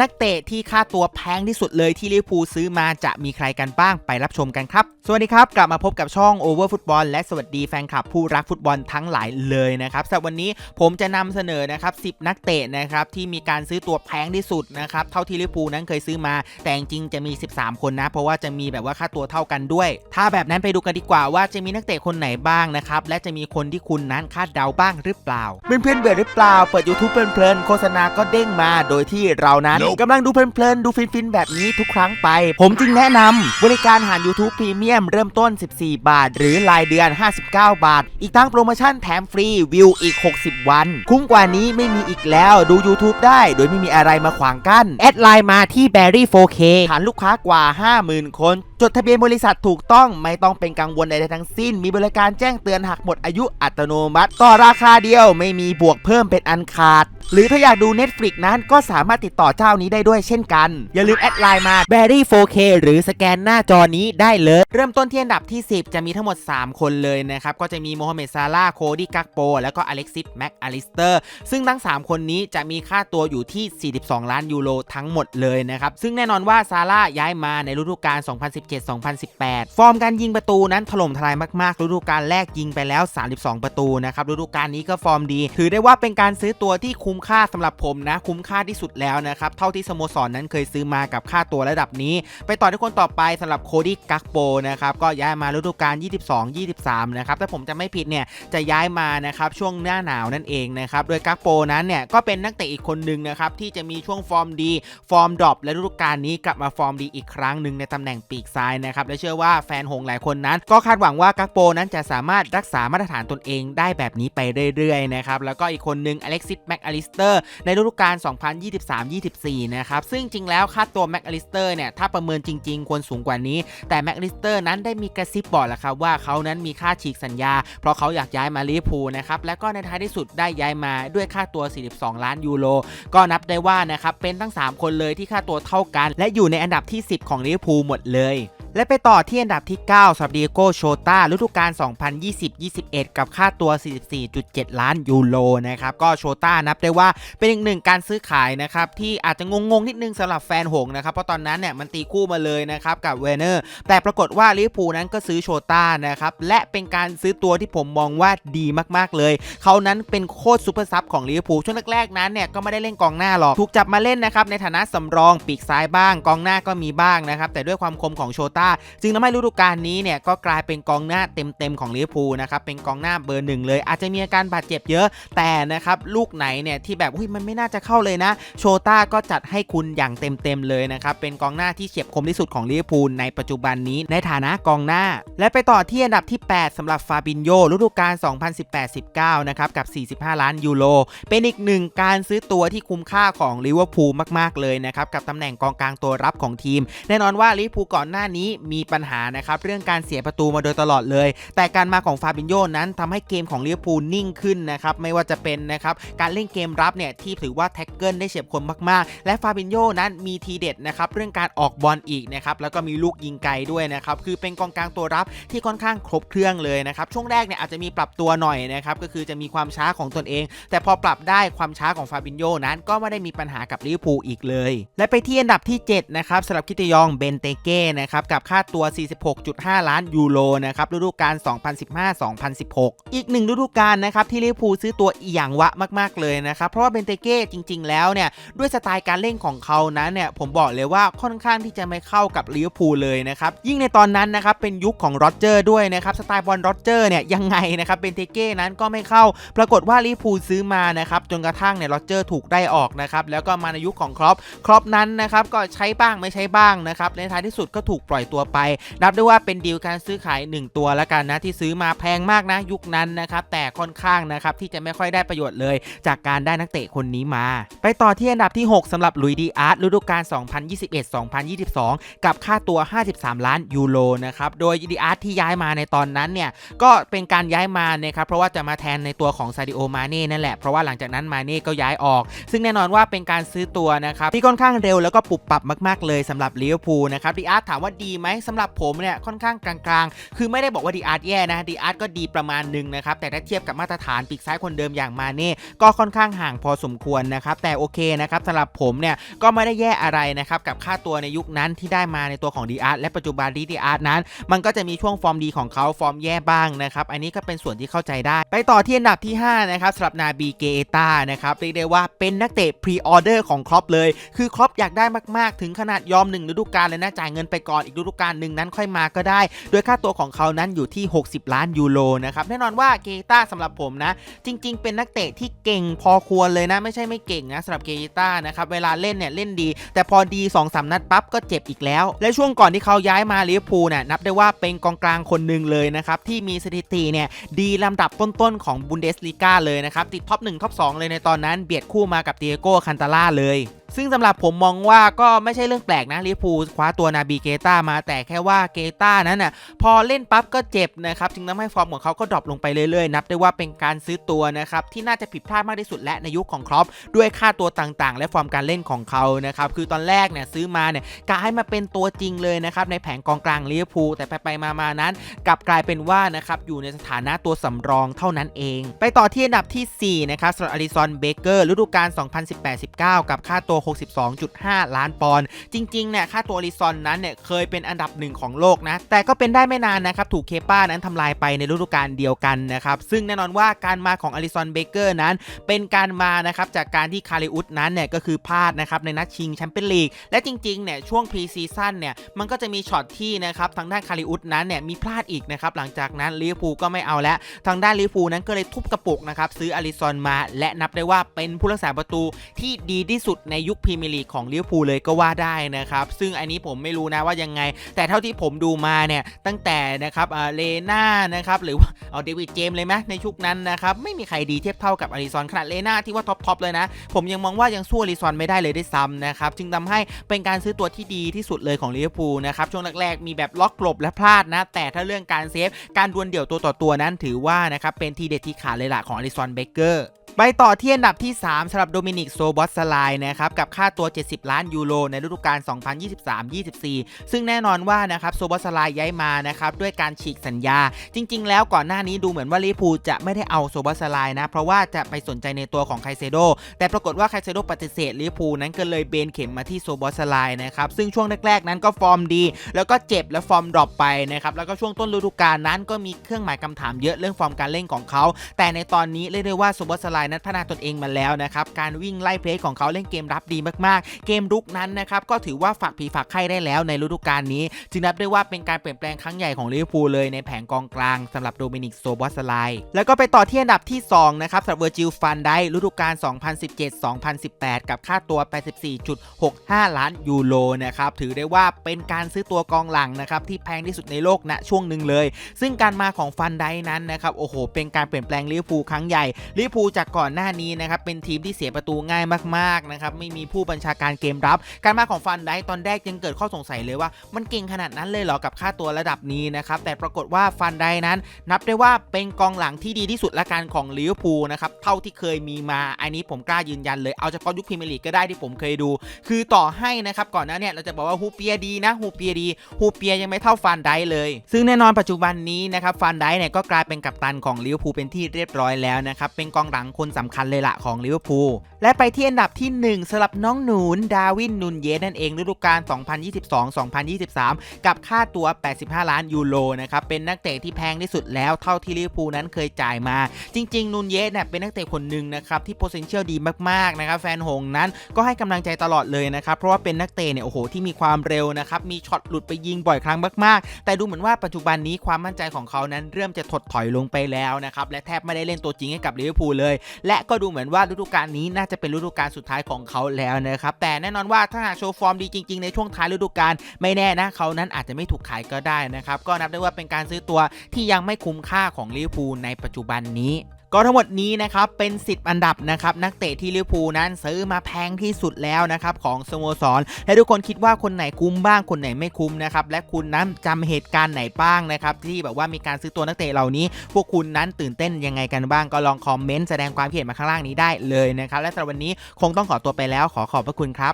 นักเตะที่ค่าตัวแพงที่สุดเลยที่ลิเวอร์พูลซื้อมาจะมีใครกันบ้างไปรับชมกันครับ สวัสดีครับ กลับมาพบกับช่อง Over Football และสวัสดีแฟนคลับผู้รักฟุตบอลทั้งหลายเลยนะครับสำหรับวันนี้ผมจะนำเสนอนะครับ10 นักเตะนะครับที่มีการซื้อตัวแพงที่สุดนะครับเท่าที่ลิเวอร์พูลนั้นเคยซื้อมา แต่จริงจะมี 13 คนนะ เพราะว่าจะมีแบบว่าค่าตัวเท่ากันด้วย ถ้าแบบนั้นไปดูกันดีกว่าว่าจะมีนักเตะคนไหนบ้างนะครับและจะมีคนที่คุณนั้นคาดเดาบ้างหรือเปล่าเพื่อนๆเบื่อหรือเปล่าเปิด YouTube เพลินๆโฆษณาก็เด้งมาโดยที่เรานั้นกำลังดูเพลินๆ ดูฟินๆ แบบนี้ทุกครั้งไป ผมจึงแนะนำบริการหาร YouTube Premium เริ่มต้น 14 บาท หรือรายเดือน 59 บาท อีกทั้งโปรโมชั่นแถมฟรีวิวอีก 60 วัน คุ้มกว่านี้ไม่มีอีกแล้วดู YouTube ได้ โดยไม่มีอะไรมาขวางกัน้น แอดไลน์มาที่ Berry 4K ฐานลูกค้ากว่า 50,000 คนจดทะเบียนบริษัทถูกต้องไม่ต้องเป็นกังวลใดๆทั้งสิ้น มีบริการแจ้งเตือนหากหมดอายุอัตโนมัติ ต่อราคาเดียวไม่มีบวกเพิ่มเป็นอันขาด หรือถ้าอยากดู Netflix นั้นก็สามารถติดต่อเจ้านี้ได้ด้วยเช่นกัน อย่าลืมแอดไลน์มา Berry 4K หรือสแกนหน้าจอนี้ได้เลย เริ่มต้นที่อันดับที่ 10 จะมีทั้งหมด 3 คนเลยนะครับ ก็จะมีโมฮัมเหม็ดซาลาโคดี้กักโปแล้วก็อเล็กซิสแม็กอลิสเตอร์ซึ่งทั้ง 3 คนนี้จะมีค่าตัวอยู่ที่ 42 ล้านยูโรทั้งหมดเลยนะครับซึ่งแน่นอนว่าซาร่าย้ายมาในฤดูกาล 2017-2018 ฟอร์มการยิงประตูนั้นถล่มทลายมากๆฤดูกาลแรกยิงไปแล้ว 32 ประตูนะครับฤดูกาลนี้ก็ฟอร์มดี ถือได้ว่าเป็นการซื้อตัวที่คุ้มค่าสำหรับผมนะ คุ้มค่าที่สุดแล้วนะครับเท่าที่สโมสรนนั้นเคยซื้อมากับค่าตัวระดับนี้ ไปต่อที่คนต่อไปสำหรับโคดี้กักโปนะครับก็ย้ายมาฤดูกาล 22-23 นะครับถ้าผมจะไม่ผิดเนี่ยจะย้ายมานะครับช่วงหน้าหนาวนั่นเองนะครับโดยกักโปนั้นเนี่ยก็เป็นนักเตะอีกคนหนึ่งนะครับที่จะมีช่วงฟอร์มดี ฟอร์มดรอปและฤดูกาลนี้กลับมาฟอร์มดีอีกครั้งหนึ่งในตำแหน่งปีกซ้ายนะครับและเชื่อว่าแฟนหงส์หลายคนนั้น ก็คาดหวังว่ากักโปนั้นจะสามารถรักษามาตรฐานตนเองได้แบบนี้ไปเรื่อยๆนะครับแล้วก็อีกคนหนึ่งอเล็กซิสแม็กอลิสเตอร์ในฤดูกาล2023-24นะครับ ซึ่งจริงแล้วค่าตัวแม็กอลิสเตอร์เนี่ย ถ้าประเมินจริง ๆ ควรสูงกว่านี้ แต่แม็กอลิสเตอร์นั้นได้มีกระซิบบอกแล้วครับว่าเขานั้นมีค่าฉีกสัญญา เพราะเขาอยากย้ายมาลิเวอร์พูลนะครับ และก็ในท้ายที่สุดได้ย้ายมาด้วยค่าตัว 42 ล้านยูโร ก็นับได้ว่านะครับ เป็นทั้ง 3 คนเลยที่ค่าตัวเท่ากัน และอยู่ในอันดับที่ 10 ของลิเวอร์พูลหมดเลย และไปต่อที่อันดับที่ 9สำหรับเดียโกโชตาฤดูกาล 2020-21 กับค่าตัว 44.7 ล้านยูโรนะครับ ก็โชตานับได้ว่าเป็นอีกหนึ่งการซื้อขายนะครับ ที่อาจจะงงๆ นิดนึงสำหรับแฟนหงนะครับ เพราะตอนนั้นเนี่ยมันตีคู่มาเลยนะครับกับเวเนอร์ แต่ปรากฏว่าลิเวอร์พูลนั้นก็ซื้อโชต้านะครับ และเป็นการซื้อตัวที่ผมมองว่าดีมากๆเลย เขานั้นเป็นโคตรซูเปอร์ซับของลิเวอร์พูลช่วงแรกๆนั้นเนี่ยก็ไม่ได้เล่นกองหน้าหรอกถูกจับมาเล่นนะครับในฐานะสำรองปีกซ้ายบ้าง กองหน้าก็มีบ้างนะครับแต่ด้วยความคมของโชต้าจึงทำให้ฤดูกาลนี้เนี่ยก็กลายเป็นกองหน้าเต็มๆของลิเวอร์พูลนะครับเป็นกองหน้าเบอร์หนึ่งเลย อาจจะมีอาการบาดเจ็บเยอะแต่นะครับลูกไหนเนี่ยที่แบบอุ้ยมันไม่น่าจะเข้าเลยนะ โชต้าก็จัดให้คุณอย่างเต็มๆเลยนะครับเป็นกองหน้าที่เฉียบคมที่สุดของลิเวอร์พูลในปัจจุบันนี้ในฐานะกองหน้า และไปต่อที่อันดับที่ 8สำหรับฟาบินโยฤดูกาล 2018-19 นะครับกับ 45 ล้านยูโรเป็นอีกหนึ่งการซื้อตัวที่คุ้มค่าของลิเวอร์พูลมากๆเลยนะครับกับตำแหน่งกองกลางตัวรับของทีม แน่นอนว่าลิเวอร์พูลก่อนหน้านี้มีปัญหานะครับเรื่องการเสียประตูมาโดยตลอดเลย แต่การมาของฟาบินโยนั้นทำให้เกมของลิเวอร์พูลนิ่งขึ้นนะครับไม่ว่าจะเป็นนะครับการเล่นเกมรับเนี่ยที่ถือว่าแท็กเกิลได้เฉียบคมมากๆ และฟาบินโยนั้นมีทีเด็ดนะครับเรื่องการออกบอลอีกนะครับแล้วก็มีลูกยิงไกลด้วยนะครับคือเป็นกองกลางตัวรับที่ค่อนข้างครบเครื่องเลยนะครับช่วงแรกเนี่ยอาจจะมีปรับตัวหน่อยนะครับก็คือจะมีความช้าของตนเอง แต่พอปรับได้ความช้าของฟาบินโยนั้นก็ไม่ได้มีปัญหากับลิเวอร์พูลอีกเลย และไปที่อันดับที่7นะครับสำหรับคิตยองเบนเตเก้นะครับกับค่าตัว 46.5 ล้านยูโรนะครับฤดูกาล 2015-2016 อีกหนึ่งฤดูกาลนะครับที่ลิเวอร์พูลซื้อตัวอีหยังวะมาก ๆ เลยนะครับ เพราะว่าเบนเตเก้จริง ๆ แล้วเนี่ย ด้วยสไตล์การเล่นของเขานั้นเนี่ย ผมบอกเลยว่าค่อนข้างที่จะไม่เข้ากับลิเวอร์พูลเลยนะครับ ยิ่งในตอนนั้นนะครับ เป็นยุคของโรเจอร์ด้วยนะครับ สไตล์บอลโรเจอร์เนี่ยยังไงนะครับเบนเตเก้นั้นก็ไม่เข้า ปรากฏว่าลิเวอร์พูลซื้อมานะครับจนกระทั่งเนี่ยโรเจอร์ถูกได้ออกนะครับแล้วก็มาในยุคของครอปครอปนั้นนะครับก็ใช้บ้างไม่ใช้บ้างนะครับในท้ายที่สุดก็ถูกปล่อยตัวไป นับได้ว่าเป็นดีลการซื้อขาย 1 ตัวแล้วกันนะที่ซื้อมาแพงมากนะยุคนั้นนะครับแต่ค่อนข้างนะครับที่จะไม่ค่อยได้ประโยชน์เลย จากการได้นักเตะคนนี้มา ไปต่อที่อันดับที่ 6สำหรับลุยดีอาร์ตฤดูกาล 2021-2022 กับค่าตัว 53 ล้านยูโรนะครับโดยดีอาร์ตที่ย้ายมาในตอนนั้นเนี่ยก็เป็นการย้ายมานะครับเพราะว่าจะมาแทนในตัวของซาดิโอมาเน่นั่นแหละเพราะว่าหลังจากนั้นมาเน่ก็ย้ายออก ซึ่งแน่นอนว่าเป็นการซื้อตัวนะครับที่ค่อนข้างเร็วแล้วก็ปรับปรับมาก ๆ เลยสำหรับลิเวอร์พูลนะครับดีอาร์ตถามว่าดีไหมสำหรับผมเนี่ยค่อนข้างกลางๆ คือไม่ได้บอกว่าดีอาร์ตแย่นะดีอาร์ตก็ดีประมาณหนึ่งนะครับ แต่ถ้าเทียบกับมาตรฐานปีกซ้ายคนเดิมอย่างมาเน่ก็ค่อนข้างห่างพอสมควรนะครับ แต่โอเคนะครับสำหรับผมเนี่ยก็ไม่ได้แย่อะไรนะครับกับค่าตัวในยุคนั้นที่ได้มาในตัวของดีอาร์ตและปัจจุบันดีอาร์ตนั้น มันก็จะมีช่วงฟอร์มดีของเขาฟอร์มแย่บ้างนะครับอันนี้ก็เป็นส่วนที่เข้าใจได้ ไปต่อที่อันดับที่ 5 นะครับสำหรับนาบีเกตานะครับเรียกได้ว่าเป็นนักเตะพรีออเดอร์ของครอปเลย คือครอปอยากได้มากๆ ถึงขนาดยอมหนึ่งฤดูกาลเลยนะจ่ายเงินไปก่อนอีกฤดูกาลหนึ่งนั้นค่อยมาก็ได้ โดยค่าตัวของเขานั้นอยู่ที่ 60 ล้านยูโรนะครับแน่นอนว่าเกตาสำหรับผมนะ จริง ๆ เป็นนักเตะที่เก่งพอควรเลยนะ ไม่ใช่ไม่เก่งนะสำหรับเกตานะครับเวลาเล่นเนี่ยเล่นดี แต่พอดี2อสนัดปั๊บก็เจ็บอีกแล้ว และช่วงก่อนที่เขาย้ายมาลิเวอร์พูลนี่ยนับได้ว่าเป็นกองกลางคนหนึ่งเลยนะครับที่มีสถิติเนี่ยดีลำดับต้นๆของบุนเดสลีกาเลยนะครับติดท็อป1ท็อป2เลยในตอนนั้นเบียดคู่มากับเตียโก้คันตาล่าเลย ซึ่งสำหรับผมมองว่าก็ไม่ใช่เรื่องแปลกนะลิพูคว้าตัวนาบีเกตามาแต่แค่ว่าเกตานั้นน่ะพอเล่นปั๊บก็เจ็บนะครับจึงทำให้ฟอร์มของเขาก็ดรอปลงไปเรื่อยๆ นับได้ว่าเป็นการซื้อตัวนะครับที่น่าจะผิดพลาดมากที่สุดและในยุคของครอปด้วยค่าตัวต่างๆ และฟอร์มการเล่นของเขานะครับคือตอนแรกเนี่ยซื้อมาเนี่ยกะให้มาเป็นตัวจริงเลยนะครับในแผงกองกลางลิพูแต่ไปๆมาๆนั้น กลับกลายเป็นว่านะครับอยู่ในสถานะตัวสำรองเท่านั้นเอง ไปต่อที่อันดับทีสี่4นะครับสำหรับอลิซอนเบเกอร์ฤดูกาล2018-19 กับค่าตัว62.5 ล้านปอนด์จริงๆเนี่ยค่าตัวอลิซอนนั้นเนี่ยเคยเป็นอันดับหนึ่งของโลกนะ แต่ก็เป็นได้ไม่นานนะครับ ถูกเคป้านั้นทำลายไปในฤดูกาลเดียวกันนะครับ ซึ่งแน่นอนว่าการมาของอลิซอนเบเกอร์นั้น เป็นการมานะครับจากการที่คาริอุสนั้นเนี่ยก็คือพลาดนะครับในนัดชิงแชมเปี้ยนลีกและจริงๆเนี่ยช่วงพรีซีซั่นเนี่ยมันก็จะมีช็อตที่นะครับทางด้านคาริอุสนั้นเนี่ยมีพลาดอีกนะครับหลังจากนั้นลิเวอร์พูลก็ไม่เอาแล้วทางด้านลิเวอร์พูลนั้นก็เลยทุบกระปุกนะครับซื้ออลิซอนมา และนับได้ว่าเป็นผู้รักษาประตูที่ดีที่สุดในยุคพรีเมียร์ลีกของลิเวอร์พูลเลยก็ว่าได้นะครับซึ่งอันนี้ผมไม่รู้นะว่ายังไง แต่เท่าที่ผมดูมาเนี่ยตั้งแต่นะครับอ่าเลน่านะครับหรือว่าเอาเดวิดเจมส์เลยไหมในชุกนั้นนะครับไม่มีใครดีเทียบเท่ากับอลิซอนขนาดเลน่าที่ว่าท็อปทเลยนะ ผมยังมองว่ายังสู้อลิซอนไม่ได้เลยด้วยซ้ำนะครับจึงทำให้เป็นการซื้อตัวที่ดีที่สุดเลยของลิเวอร์พูลนะครับช่วงแรกๆมีแบบล็อกกลบและพลาดนะ แต่ถ้าเรื่องการเซฟการดวลเดี่ยวตัวต่อตัวนั้นถือว่านะครับเป็นทีเด็ดที่ขาดเลยล่ะของอลิซอนเบเกอร์ ไปต่อที่อันดับที่ 3สำหรับโดมินิกโซบอสสไลนะครับกับค่าตัว 70 ล้านยูโรในฤดูกาล 2023-24 ซึ่งแน่นอนว่านะครับโซบอสสไลย้ายมานะครับด้วยการฉีกสัญญา จริง ๆ แล้วก่อนหน้านี้ดูเหมือนว่าลิเวอร์พูจะไม่ได้เอาโซบอสสไลนะเพราะว่าจะไปสนใจในตัวของไคเซโดแต่ปรากฏว่าไคเซโดปฏิเสธลิเวอร์พูนั้นก็เลยเบนเข็มมาที่โซบอสสไลนะครับซึ่งช่วงแรก ๆ นั้นก็ฟอร์มดี แล้วก็เจ็บและฟอร์มดรอปไปนะครับแล้วก็ช่วงต้นฤดูกาลนั้นก็มีเครื่องหมายคำถามเยอะเรื่องฟอร์มการเล่นของเขา แต่ในตอนนี้เรียกได้ว่าโซบอสไลนั้นพัฒนาตนเองมาแล้วนะครับการวิ่งไล่เพลย์ของเขาเล่นเกมรับดีมากๆ เกมรุกนั้นนะครับก็ถือว่าฝักผีฝักไข่ได้แล้วในฤดูกาลนี้ จึงนับได้ว่าเป็นการเปลี่ยนแปลงครั้งใหญ่ของลิเวอร์พูลเลยในแผงกองกลางสำหรับโดมินิกโซบอสไลแล้วก็ไปต่อที่อันดับที่2นะครับสำหรับเวอร์จิลฟันไดฤดูกาล 2017-2018 กับค่าตัว 84.65 ล้านยูโรนะครับถือได้ว่าเป็นการซื้อตัวกองหลังนะครับที่แพงที่สุดในโลกณช่วงหนึ่งเลย ซึ่งการมาของฟันไดนั้นนะครับโอ้โหเป็นการเปลี่ยนแปลงลิเวอร์พูลครั้งใหญ่ลิเวอร์พูลจากก่อนหน้านี้นะครับเป็นทีมที่เสียประตูง่ายมากๆนะครับไม่มีผู้บัญชาการเกมรับ การมาของฟันไดตอนแรกยังเกิดข้อสงสัยเลยว่า มันเก่งขนาดนั้นเลยเหรอกับค่าตัวระดับนี้นะครับแต่ปรากฏว่าฟันไดนั้น นับได้ว่าเป็นกองหลังที่ดีที่สุดละกันของลิเวอร์พูลนะครับเท่าที่เคยมีมาอันนี้ผมกล้ายืนยันเลยเอาเฉพาะยุคพรีเมียร์ลีกก็ได้ที่ผมเคยดู คือต่อให้นะครับก่อนหน้าเนี่ยเราจะบอกว่าฮูเปียดีนะฮูเปียดีฮูเปียยังไม่เท่าฟันไดเลย ซึ่งแน่นอนปัจจุบันนี้นะครับฟันไดเนี่ยก็กลายเป็นกัปตันของลิเวอร์พูลเป็นที่เรียบร้อยแล้วนะครับเป็นกองหลังคนสำคัญเลยละของลิเวอร์พูลและไปที่อันดับที่ 1สำหรับน้องหนูนดาวินนุนเยสนั่นเองฤดูกาล 2022-2023 กับค่าตัว 85 ล้านยูโรนะครับเป็นนักเตะที่แพงที่สุดแล้วเท่าที่ลิเวอร์พูลนั้นเคยจ่ายมา จริง ๆ นุนเยสเนี่ยเป็นนักเตะคนหนึ่งนะครับที่ potential ดีมากๆนะครับแฟนหงนั้นก็ให้กำลังใจตลอดเลยนะครับเพราะว่าเป็นนักเตะเนี่ยโอ้โหที่มีความเร็วนะครับมีช็อตหลุดไปยิงบ่อยครั้งมากๆ แต่ดูเหมือนว่าปัจจุบันนี้ความมั่นใจของเขานั้นเริ่มจะถดถอยลงไปแล้วนะครับและแทบไม่ได้เล่นตัวจริงให้กับลิเวอร์พูลเลยและก็ดูเหมือนว่าฤดูกาลนี้น่าจะเป็นฤดูกาลสุดท้ายของเขาแล้วนะครับแต่แน่นอนว่าถ้าหากโชว์ฟอร์มดีจริง ๆ ในช่วงท้ายฤดูกาลไม่แน่นะเขานั้นอาจจะไม่ถูกขายก็ได้นะครับก็นับได้ว่าเป็นการซื้อตัวที่ยังไม่คุ้มค่าของลิเวอร์พูลในปัจจุบันนี้ ก็ทั้งหมดนี้นะครับเป็น 10 อันดับนะครับนักเตะที่ลิเวอร์พูลนั้นซื้อมาแพงที่สุดแล้วนะครับของสโมสร และทุกคนคิดว่าคนไหนคุ้มบ้างคนไหนไม่คุ้มนะครับและคุณนั้นจำเหตุการณ์ไหนบ้างนะครับที่แบบว่ามีการซื้อตัวนักเตะเหล่านี้ พวกคุณนั้นตื่นเต้นยังไงกันบ้าง ก็ลองคอมเมนต์แสดงความคิดเห็นมาข้างล่างนี้ได้เลยนะครับและสำหรับวันนี้คงต้องขอตัวไปแล้วขอขอบพระคุณครับ